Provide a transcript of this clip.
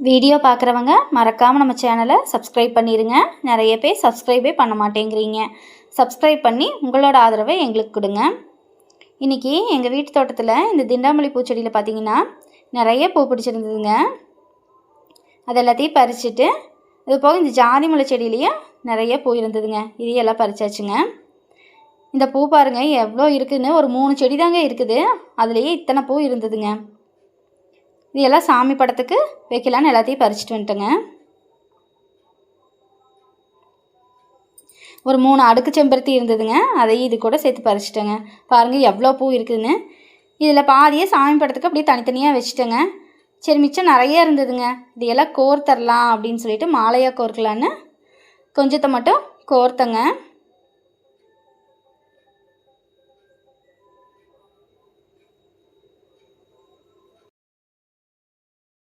Video பார்க்குறவங்க மறக்காமல் நம்ம சேனலை சப்ஸ்கிரைப் பண்ணிடுங்க நிறைய பேர் சப்ஸ்கிரைபே பண்ண மாட்டேங்கிறீங்க. சப்ஸ்கிரைப் பண்ணி உங்களோட ஆதரவை எங்களுக்கு கொடுங்க. இன்றைக்கி எங்கள் வீட்டு தோட்டத்தில் இந்த திண்டாமல்லி பூச்செடியில் பார்த்திங்கன்னா நிறைய பூ பிடிச்சிருந்ததுங்க. அது எல்லாத்தையும் பறிச்சுட்டு இது போக இந்த ஜாதி முளை செடியிலையும் நிறைய பூ இருந்ததுங்க. இதையெல்லாம் பறிச்சாச்சுங்க. இந்த பூ பாருங்கள் எவ்வளோ இருக்குதுன்னு ஒரு மூணு செடி தாங்க இருக்குது. அதுலேயே இத்தனை பூ இருந்ததுங்க. இதெல்லாம் சாமி படத்துக்கு வைக்கலான்னு எல்லாத்தையும் பறிச்சுட்டு வந்துட்டேங்க. ஒரு மூணு அடுக்கு செம்பருத்தி இருந்ததுங்க. அதையும் இது கூட சேர்த்து பறிச்சிட்டேங்க. பாருங்கள் எவ்வளோ பூ இருக்குதுன்னு. இதில் பாதியே சாமி படத்துக்கு அப்படியே தனித்தனியாக வச்சுட்டேங்க. சரி மிச்சம் நிறைய இருந்ததுங்க. இதையெல்லாம் கோர்த்தரலாம் அப்படின்னு சொல்லிட்டு மாலையாக கோர்க்கலான்னு கொஞ்சத்தை மட்டும் கோர்த்தங்க.